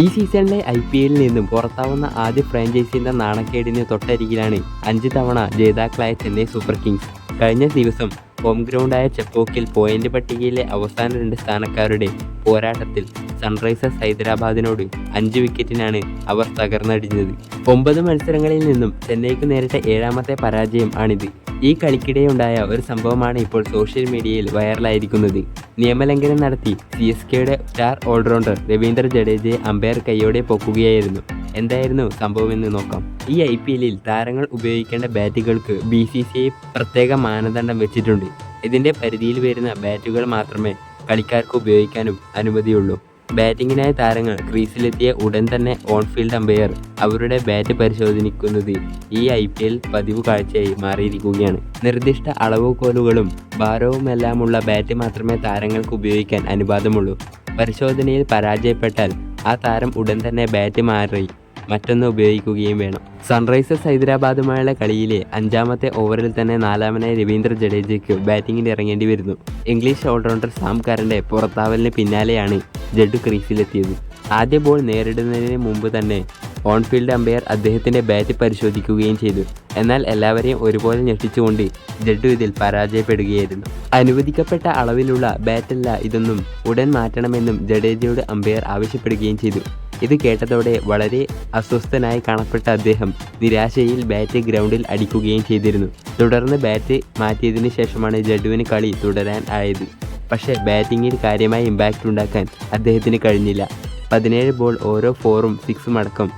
ഈ സീസണിലെ I P എല്ലിൽ നിന്നും പുറത്താവുന്ന ആദ്യ ഫ്രാഞ്ചൈസിന്റെ നാണക്കേടിന് തൊട്ടരികിലാണ് അഞ്ച് തവണ ജേതാക്കളായ ചെന്നൈ സൂപ്പർ കിങ്സ്. കഴിഞ്ഞ ദിവസം ഹോം ഗ്രൗണ്ടായ ചെപ്പോക്കിൽ പോയിന്റ് പട്ടികയിലെ അവസാന രണ്ട് സ്ഥാനക്കാരുടെ പോരാട്ടത്തിൽ സൺറൈസേഴ്സ് ഹൈദരാബാദിനോട് അഞ്ച് വിക്കറ്റിനാണ് അവർ തകർന്നടിഞ്ഞത്. ഒമ്പത് മത്സരങ്ങളിൽ നിന്നും ചെന്നൈക്ക് നേരിട്ട ഏഴാമത്തെ പരാജയം ആണിത്. ഈ കളിക്കിടെയുണ്ടായ ഒരു സംഭവമാണ് ഇപ്പോൾ സോഷ്യൽ മീഡിയയിൽ വൈറലായിരിക്കുന്നത് നിയമലംഘനം നടത്തി സി എസ് കെയുടെ സ്റ്റാർ ഓൾറൗണ്ടർ രവീന്ദ്ര ജഡേജയെ അമ്പയർ കൈയോടെ പൊക്കുകയായിരുന്നു. എന്തായിരുന്നു സംഭവം എന്ന് നോക്കാം. ഈ ഐ പി എല്ലിൽ താരങ്ങൾ ഉപയോഗിക്കേണ്ട ബാറ്റുകൾക്ക് ബി സി സി ഐ പ്രത്യേക മാനദണ്ഡം വെച്ചിട്ടുണ്ട്. ഇതിന്റെ പരിധിയിൽ വരുന്ന ബാറ്റുകൾ മാത്രമേ കളിക്കാർക്ക് ഉപയോഗിക്കാനും അനുമതിയുള്ളൂ. ബാറ്റിങ്ങിനായ താരങ്ങൾ ക്രീസിലെത്തിയ ഉടൻ തന്നെ ഓൺ ഫീൽഡ് അമ്പയർ അവരുടെ ബാറ്റ് പരിശോധിക്കുന്നത് ഈ ഐ പി എൽ പതിവ് കാഴ്ചയായി മാറിയിരിക്കുകയാണ്. നിർദ്ദിഷ്ട അളവുകോലുകളും ഭാരവുമെല്ലാമുള്ള ബാറ്റ് മാത്രമേ താരങ്ങൾക്ക് ഉപയോഗിക്കാൻ അനുവാദമുള്ളൂ. പരിശോധനയിൽ പരാജയപ്പെട്ടാൽ ആ താരം ഉടൻ തന്നെ ബാറ്റ് മാറി മറ്റൊന്ന് ഉപയോഗിക്കുകയും വേണം. സൺറൈസേഴ്സ് ഹൈദരാബാദുമായുള്ള കളിയിലെ അഞ്ചാമത്തെ ഓവറിൽ തന്നെ നാലാമനായി രവീന്ദ്ര ജഡേജയ്ക്ക് ബാറ്റിംഗിന് ഇറങ്ങേണ്ടി വരുന്നു. ഇംഗ്ലീഷ് ഓൾറൗണ്ടർ സാം കരന്റെ പുറത്താവലിന് പിന്നാലെയാണ് ജഡ്ഡു ക്രീസിലെത്തിയത്. ആദ്യ ബോൾ നേരിടുന്നതിന് മുമ്പ് തന്നെ ഓൺ ഫീൽഡ് അമ്പയർ അദ്ദേഹത്തിന്റെ ബാറ്റ് പരിശോധിക്കുകയും ചെയ്തു. എന്നാൽ എല്ലാവരെയും ഒരുപോലെ ഞെട്ടിച്ചുകൊണ്ട് ജഡ്ഡു ഇതിൽ പരാജയപ്പെടുകയായിരുന്നു. അനുവദിക്കപ്പെട്ട അളവിലുള്ള ബാറ്റല്ല ഇതൊന്നും ഉടൻ മാറ്റണമെന്നും ജഡേജയോട് അമ്പയർ ആവശ്യപ്പെടുകയും ചെയ്തു. ഇത് കേട്ടതോടെ വളരെ അസ്വസ്ഥനായി കാണപ്പെട്ട അദ്ദേഹം നിരാശയിൽ ബാറ്റ് ഗ്രൗണ്ടിൽ അടിക്കുകയും ചെയ്തിരുന്നു. തുടർന്ന് ബാറ്റ് മാറ്റിയതിനു ശേഷമാണ് ജഡുവിന് കളി തുടരാൻ ആയത്. പക്ഷേ ബാറ്റിങ്ങിൽ കാര്യമായ ഇമ്പാക്റ്റ് ഉണ്ടാക്കാൻ അദ്ദേഹത്തിന് കഴിഞ്ഞില്ല. പതിനേഴ് ബോൾ ഓരോ ഫോറും സിക്സും അടക്കം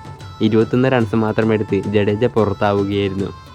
ഇരുപത്തൊന്ന് റൺസ് മാത്രമെടുത്ത് ജഡേജ പുറത്താവുകയായിരുന്നു.